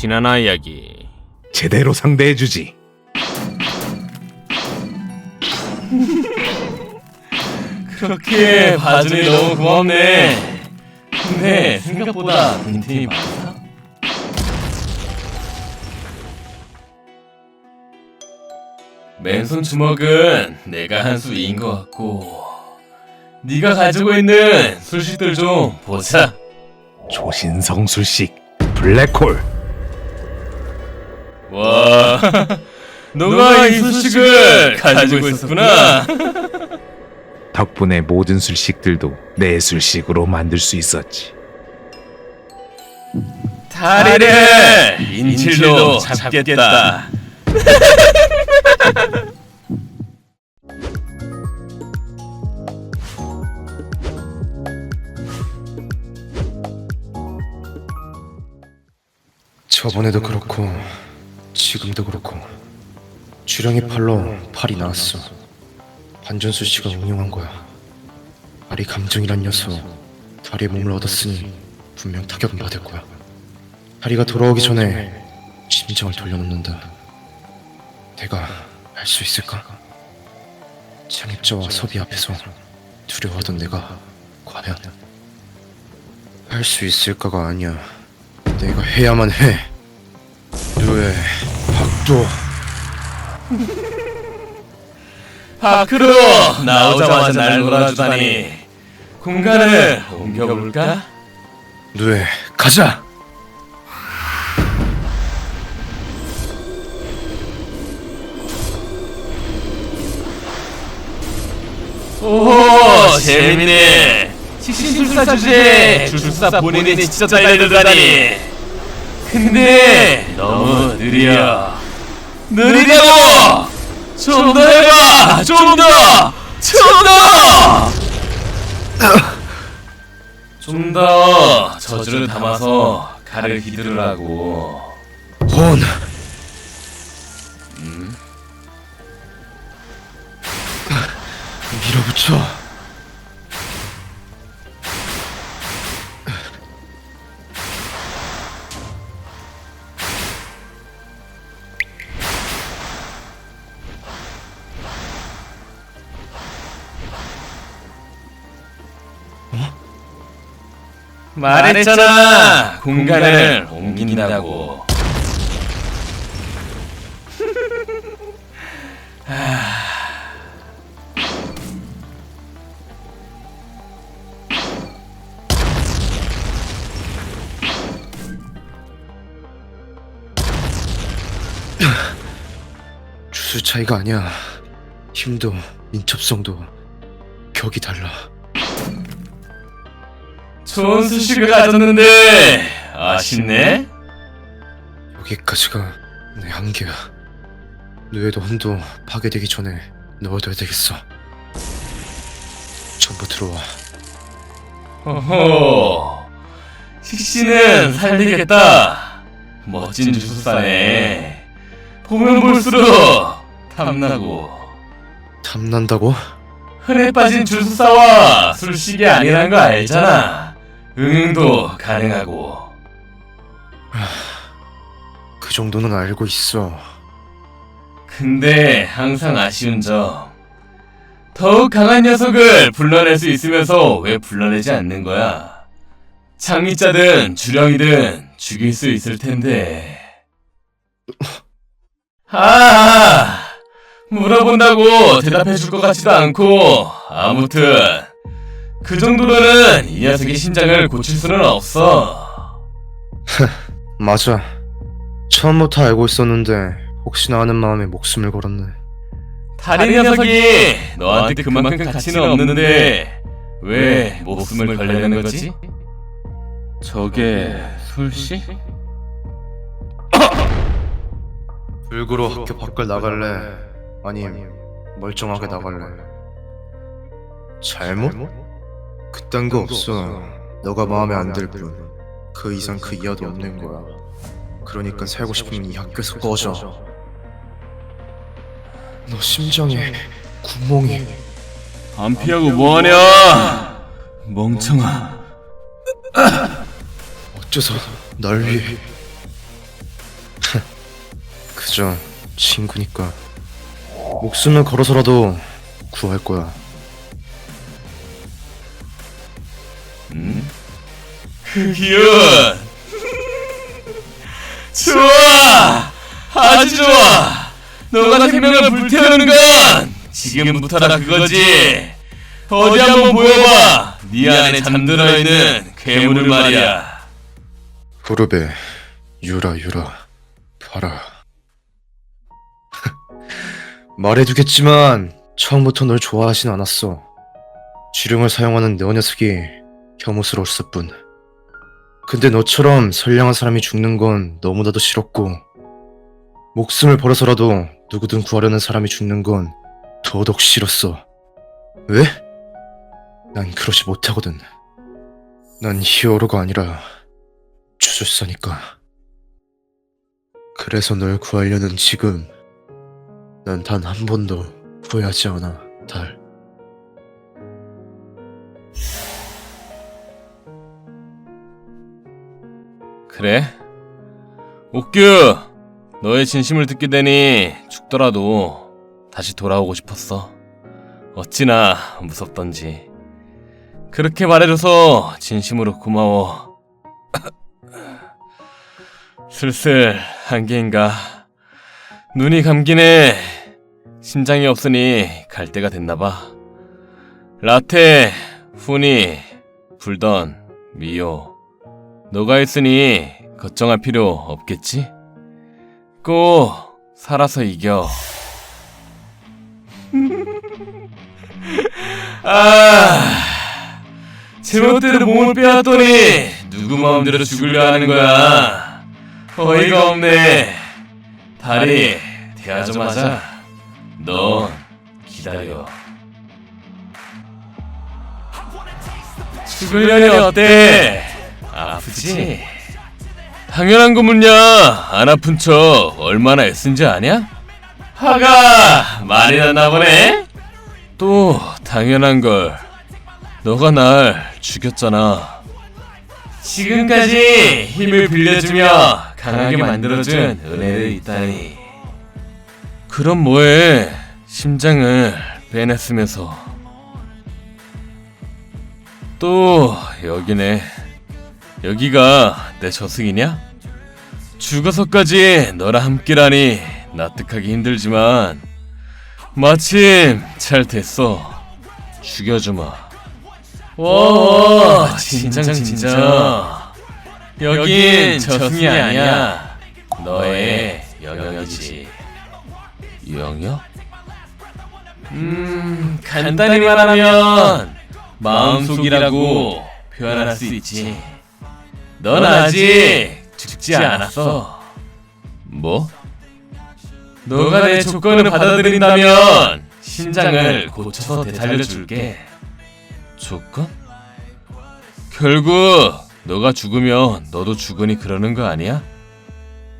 지나나 이야기. 제대로 상대해주지. 그렇게 봐주니 너무 고맙네. 근데 생각보다 빈틈이 많다. 맨손 주먹은 내가 한 수 이긴 것 같고 네가 가지고 있는 술식들 좀 보자. 조신성술식 블랙홀. 와, 너가 이 술식을 가지고 있었구나. 덕분에 모든 술식들도 내 술식으로 만들 수 있었지. 다리를 인질로 잡겠다. 저번에도 그렇고 지금도 그렇고 주령이 팔로 팔이 나왔어. 반전수 씨가 응용한 거야. 아리 감정이란 녀석 다리에 몸을 얻었으니 분명 타격은 받을 거야. 다리가 돌아오기 전에 심장을 돌려놓는다. 내가 할 수 있을까? 창입자와 섭이 앞에서 두려워하던 내가 과연 할 수 있을까가 아니야. 내가 해야만 해. 류의 박도 밖으로 나오자마자 날 놀아주다니. 공간을 옮겨볼까? 류의 가자. 오 재밌네. 식신술사 주제에 줄사 본인이 직접 달려들다니. 근데 너무 느려 느리다고! 좀 더 해봐! 좀더좀더! 좀 더! 저주를 담아서 칼을 휘두르라고. 혼. 밀어붙여. 말했잖아 공간을 옮긴다고 주술 차이가 아니야. 힘도 민첩성도 격이 달라. 좋은 수식을 가졌는데 아쉽네 여기까지가 내 한계야. 뇌에도 혼도 파괴되기 전에 넣어둬야 되겠어. 전부 들어와. 호호 식신은 살리겠다 멋진 주술사네 보면 볼수록 탐나고 탐난다고? 흔해 빠진 주술사와 술식이 아니란 거 알잖아 응용도 가능하고. 그 정도는 알고 있어. 근데 항상 아쉬운 점. 더욱 강한 녀석을 불러낼 수 있으면서 왜 불러내지 않는 거야? 장미자든 주령이든 죽일 수 있을 텐데. 아 물어본다고 대답해 줄 것 같지도 않고 아무튼 그 정도로는 이 녀석의 신장을 고칠 수는 없어 맞아. 처음부터 알고 있었는데 혹시나 하는 마음에 목숨을 걸었네. 다른 녀석이 너한테 그만큼 가치는 없는데 왜 목숨을 걸려는 거지? 저게 술씨? 불구로 학교 밖을 나갈래? 아님 멀쩡하게 나갈래? 잘못? 그딴 거 없어. 너가 마음에 안 들 뿐. 그 이상 그 이하도 없는 거야. 그러니까 살고 싶으면 이 학교에서 꺼져. 너 심장에 구멍이 안 피하고 뭐하냐? 멍청아 어째서 날 위해 그저 친구니까 목숨을 걸어서라도 구할 거야. 흑이은 좋아! 아주 좋아! 너가 생명을 불태우는 건 지금부터라 그거지. 어디 한번 보여봐. 네 안에 잠들어 있는 괴물을 말이야. 무릎에 유라 유라 봐라. 말해두겠지만 처음부터 널 좋아하진 않았어. 주령을 사용하는 너 녀석이 혐오스러웠을 뿐. 근데 너처럼 선량한 사람이 죽는 건 너무나도 싫었고 목숨을 버려서라도 누구든 구하려는 사람이 죽는 건 더더욱 싫었어. 왜? 난 그러지 못하거든. 난 히어로가 아니라 주술사니까. 그래서 널 구하려는 지금 난 단 한 번도 후회하지 않아, 달. 그래? 옥규 너의 진심을 듣게 되니 죽더라도 다시 돌아오고 싶었어. 어찌나 무섭던지. 그렇게 말해줘서 진심으로 고마워. 슬슬 한계인가? 눈이 감기네. 심장이 없으니 갈 때가 됐나봐. 라테, 후니, 불던, 미요 너가 있으니 걱정할 필요 없겠지? 꼭 살아서 이겨. 아, 제멋대로 몸을 빼앗더니 누구 마음대로 죽으려 하는 거야. 어이가 없네. 다리 대하자마자 넌 기다려. 죽으려니 어때? 아프지? 당연한 거문야 안 아픈 척 얼마나 애쓴지 아냐? 화가 많이 났나 보네? 또 당연한 걸 너가 날 죽였잖아. 지금까지 힘을 빌려주며 강하게 만들어준 은혜를 있다니. 그럼 뭐해? 심장을 빼냈으면서. 또 여기네 여기가 내 저승이냐? 죽어서까지 너랑 함께라니 납득하기 힘들지만 마침 잘 됐어. 죽여주마. 와 진정 진정. 여긴 저승이 아니야. 너의 영역이지. 영역? 음 간단히 말하면 마음속이라고 표현할 수 있지 넌 아직 죽지 않았어. 뭐? 너가 내 조건을 받아들인다면 심장을 고쳐서 되살려 줄게. 조건? 결국 너가 죽으면 너도 죽으니 그러는 거 아니야?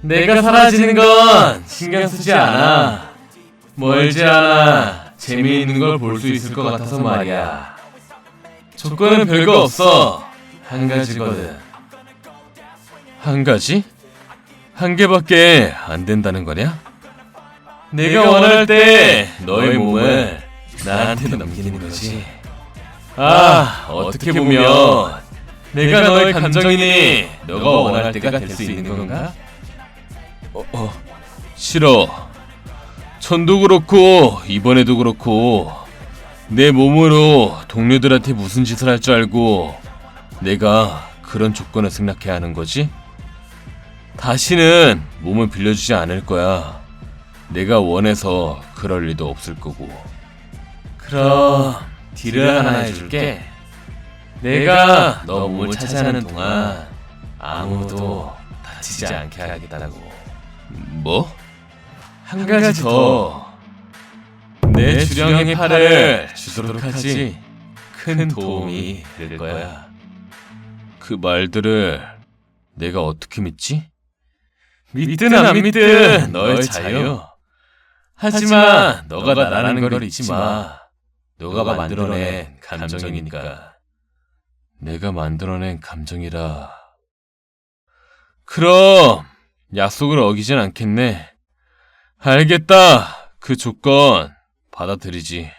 내가 사라지는 건 신경 쓰지 않아. 멀지 않아. 재미있는 걸 볼 수 있을 것 같아서 말이야. 조건은 별거 없어. 한 가지거든. 한 가지? 한 개밖에 안 된다는 거냐? 내가 원할 때 너의 몸을 나한테 넘기는 거지. 아, 어떻게 보면 내가 너의 감정이니 너가 원할 때가 될 수 있는 건가? 어, 어, 싫어. 전도 그렇고 이번에도 그렇고 내 몸으로 동료들한테 무슨 짓을 할 줄 알고 내가 그런 조건을 승낙해야 하는 거지? 다시는 몸을 빌려주지 않을 거야. 내가 원해서 그럴 리도 없을 거고. 그럼 딜을 하나 해줄게. 내가 너 몸을 차지하는 동안 아무도 다치지 않게 하겠다고. 뭐? 한 가지 더. 내 주령의 팔을 주도록 하지 큰 도움이 될 거야. 그 말들을 내가 어떻게 믿지? 믿든 안 믿든 너의 자유. 하지만 너가 나라는 걸 잊지 마. 너가 만들어낸 감정이니까. 내가 만들어낸 감정이라. 그럼 약속을 어기진 않겠네. 알겠다. 그 조건 받아들이지.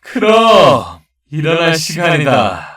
그럼 일어날 시간이다.